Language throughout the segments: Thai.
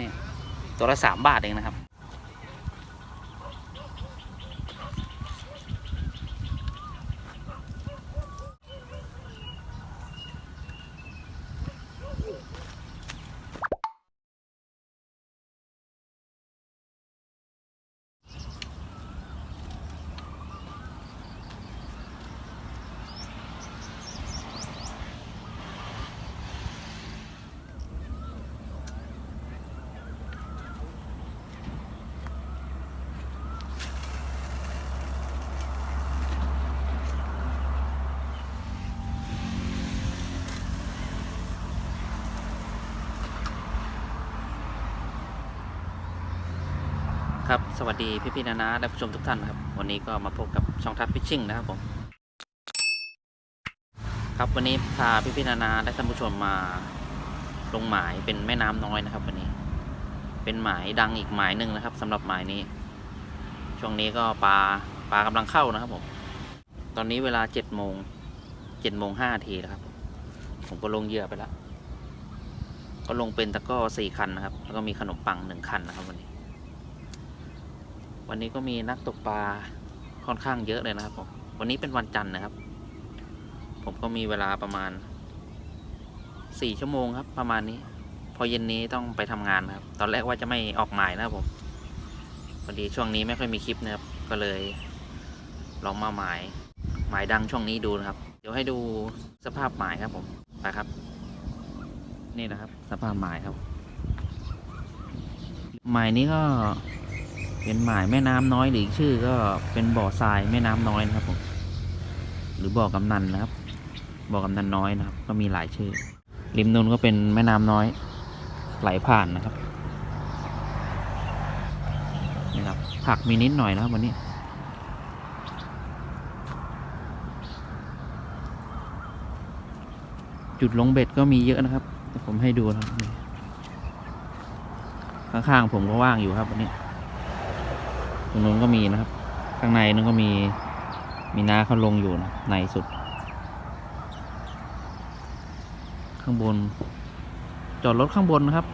นี่ตัวละสามบาทเองนะครับ ครับสวัสดีพี่พี่ๆนานาและผู้ชมทุกท่านครับ วันนี้ก็มาพบกับช่องทัพพิชชิ่งนะครับผมครับวันนี้พาพี่พี่ๆนานาและท่านผู้ชมมาลงหมายเป็นแม่น้ำน้อยนะครับ วันนี้ เป็นหมายดังอีกหมายหนึ่งนะครับสำหรับหมายนี้ ช่วงนี้ก็ปลาปลากำลังเข้านะครับผมตอนนี้เวลาเจ็ดโมงเจ็ดโมงห้าทีแล้วครับ ผมก็ลงเหยื่อไปแล้วก็ลงเป็นตะก้อสี่คันนะครับ แล้วก็มีขนมปังหนึ่งคันนะครับวันนี้ วันนี้ก็มีนักตกปลาค่อนข้างเยอะเลยนะครับผม วันนี้เป็นวันจันทร์นะครับ ผมก็มีเวลาประมาณสี่ชั่วโมงครับ ประมาณนี้ พอเย็นนี้ต้องไปทำงานนะครับ ตอนแรกว่าจะไม่ออกหมายนะครับผมพอดีช่วงนี้ไม่ค่อยมีคลิปนะครับ ก็เลยลองมาหมาย หมายดังช่วงนี้ดูนะครับ เดี๋ยวให้ดูสภาพหมายครับผมไปครับ นี่นะครับ สภาพหมายครับ หมายนี้ก็ เป็นหมายแม่น้ำน้อยหรือชื่อก็เป็นบ่อทรายแม่น้ำน้อยนะครับผมหรือบ่อกำนันนะครับบ่อกำนันน้อยนะครับ ก็มีหลายชื่อ ริมนูนก็เป็นแม่น้ำน้อยไหลผ่านนะครับนี่ครับผักมีนิดหน่อยนะครับวันนี้จุดลงเบ็ดก็มีเยอะนะครับ ผมให้ดูนะครับข้างๆผมก็ว่างอยู่ครับวันนี้ ตรงนู้นก็มีนะครับ ข้างในนู้นก็มีมีน้าเขาลงอยู่นะในสุด ข้างบน จอดรถข้างบนนะครับ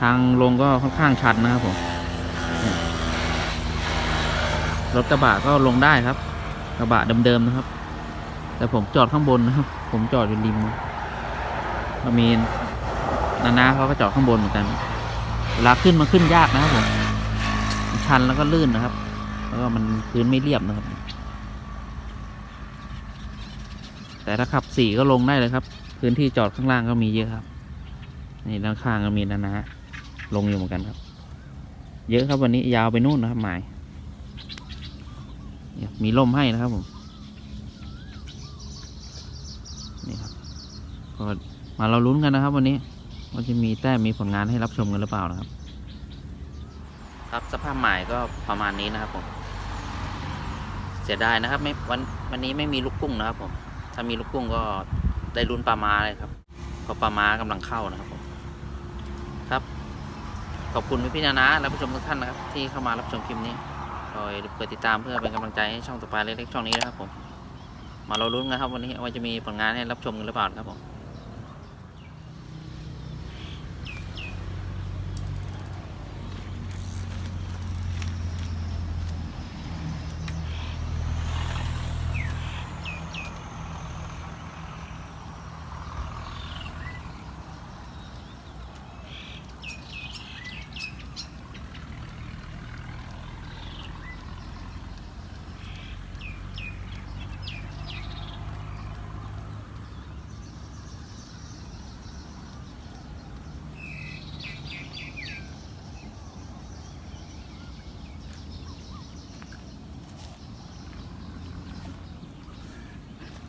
ทางลงก็ค่อนข้างชันนะครับผมรถกระบะก็ลงได้ครับ กระบะเดิมๆนะครับ แต่ผมจอดข้างบนนะครับ ผมจอดอยู่ริมก็มีนานาเขาก็จอดข้างบนเหมือนกันเวลาขึ้นมันขึ้นยากนะครับผม ชันแล้วก็ลื่นนะครับ แล้วก็มันพื้นไม่เรียบนะครับ แต่ถ้าขับสี่ก็ลงได้เลยครับ พื้นที่จอดข้างล่างก็มีเยอะครับ นี่ด้านข้างก็มีนะนะลงอยู่เหมือนกันครับ เยอะครับวันนี้ยาวไปนู่นนะครับหมาย มีล่มให้นะครับผมนี่ครับก็มาเราลุ้นกันนะครับ วันนี้ว่าจะมีแต้มมีผลงานให้รับชมกันหรือเปล่านะครับ ครับสภาพใหมายก็ประมาณนี้นะครับผมเสียดายนะครับไม่วันวันนี้ไม่มีลูกกุ้งนะครับผม ถ้ามีลูกกุ้งก็ได้ลุ้นปลามาเลยครับเพราะปลามากำลังเข้านะครับผมครับ ขอบคุณพี่พี่นานาและผู้ชมทุกท่านนะครับ ที่เข้ามารับชมคลิปนี้คอยกดติดตามเพื่อเป็นกำลังใจให้ช่องต่อไปเล็กๆช่องนี้นะครับผมมาเราลุ้นกันครับวันนี้ว่าจะมีผลงานให้รับชมกันหรือเปล่าครับผม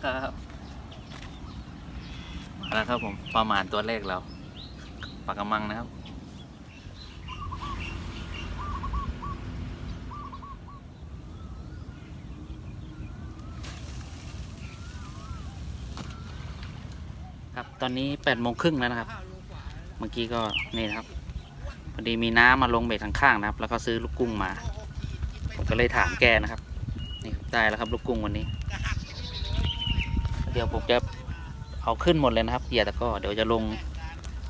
ครับมาแล้วครับผมประมาณตัวเลขเราปากกระมังนะครับ ครับตอนนี้แปดโมงครึ่งแล้วนะครับ เมื่อกี้ก็นี่นะครับพอดีมีน้ำมาลงเบ็ดข้างๆนะครับ แล้วก็ซื้อลูกกุ้งมา ผมก็เลยถามแกนะครับ นี่ครับได้แล้วครับลูกกุ้งวันนี้ เดี๋ยวผมจะเอาขึ้นหมดเลยนะครับเหยื่อตะก้อเดี๋ยวจะลง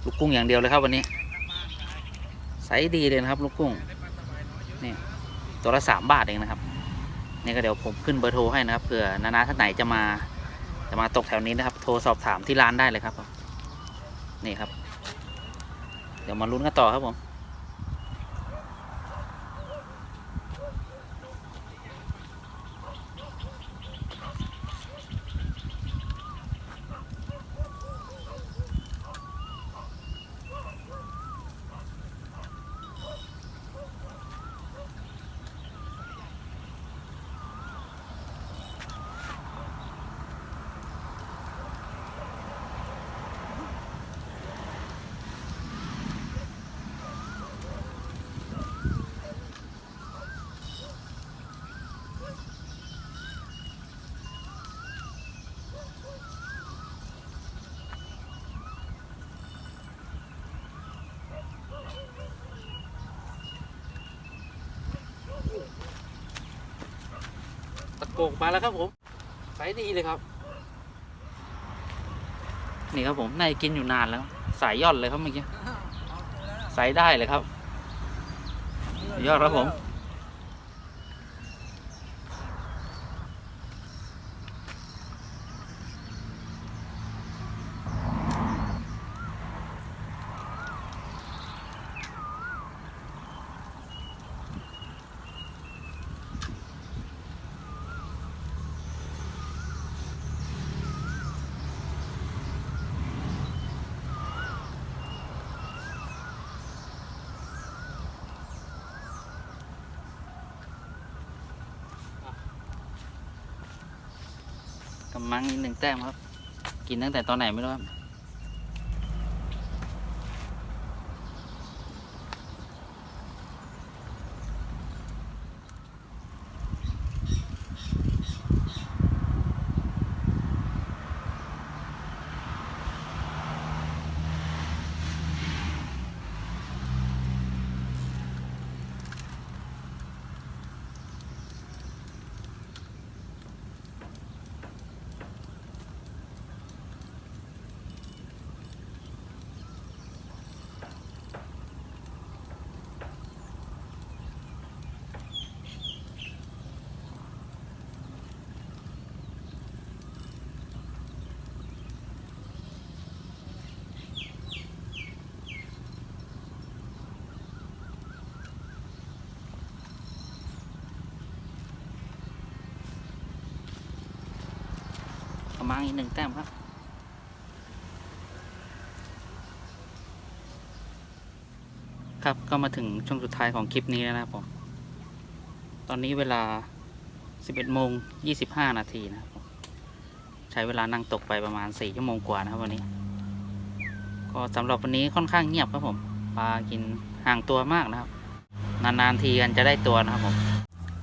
ลูกกุ้งอย่างเดียวเลยครับวันนี้ใสส์ดีเลยนะครับ ลูกกุ้งนี่ตัวละสามบาทเองนะครับนี่ก็เดี๋ยวผมขึ้นเบอร์โทรให้นะครับเผื่อนานาท่านไหนจะมาจะมาตกแถวนี้นะครับ โทรสอบถามที่ร้านได้เลยครับนี่ครับ เดี๋ยวมาลุ้นกันต่อครับผม กกมาแล้วครับผมไซส์ดีเลยครับ นี่ครับผมน่าจะกินอยู่นานแล้ว สายย่อนเลยครับเมื่อกี้ไซส์ได้เลยครับ ยอดครับผม กำมังอีกหนึ่งแต้มครับ กินตั้งแต่ตอนไหนไม่รู้ครับ มังอีกหนึ่งแต้มครับครับก็มาถึงช่วงสุดท้ายของคลิปนี้แล้วนะครับผมตอนนี้เวลา 11โมง25 นาทีนะครับใช้เวลานั่งตกไปประมาณ 4 ชั่วโมงกว่านะครับวันนี้ ก็สำหรับวันนี้ค่อนข้างเงียบครับผมปลากินห่างตัวมากนะครับ นานๆทีกันจะได้ตัวนะครับผม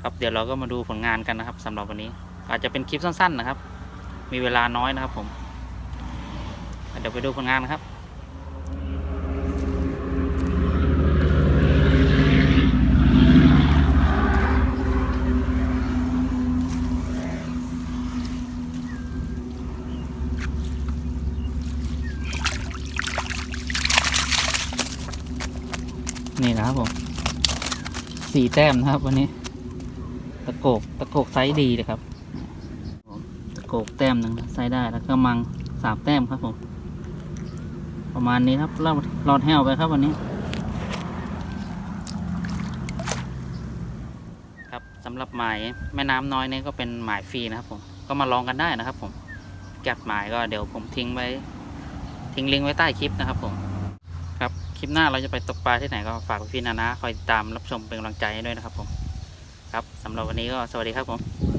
ครับเดี๋ยวเราก็มาดูผลงานกันนะครับสำหรับวันนี้ อาจจะเป็นคลิปสั้น ๆ นะครับ มีเวลาน้อยนะครับผม เดี๋ยวไปดูผลงานนะครับนี่นะครับผมสี่แต้มนะครับวันนี้ ตะโกกตะโกกไซส์ดีเลยครับ โกกแต้มหนึ่งนะไซส์ได้แล้วก็มังสามแต้มครับผม ประมาณนี้ครับรอดรอดแห้วไปครับวันนี้ ครับสำหรับหมายแม่น้ำน้อยนี่ก็เป็นหมายฟรีนะครับผมก็มาลองกันได้นะครับผมแกัดหมายก็เดี๋ยวผมทิ้งไว้ ทิ้งลิงก์ไว้ใต้คลิปนะครับผมครับคลิปหน้าเราจะไปตกปลาที่ไหนก็ฝากพี่นานะคอยติดตามรับชมเป็นกำลังใจให้ด้วยนะครับผมครับสำหรับวันนี้ก็สวัสดีครับผม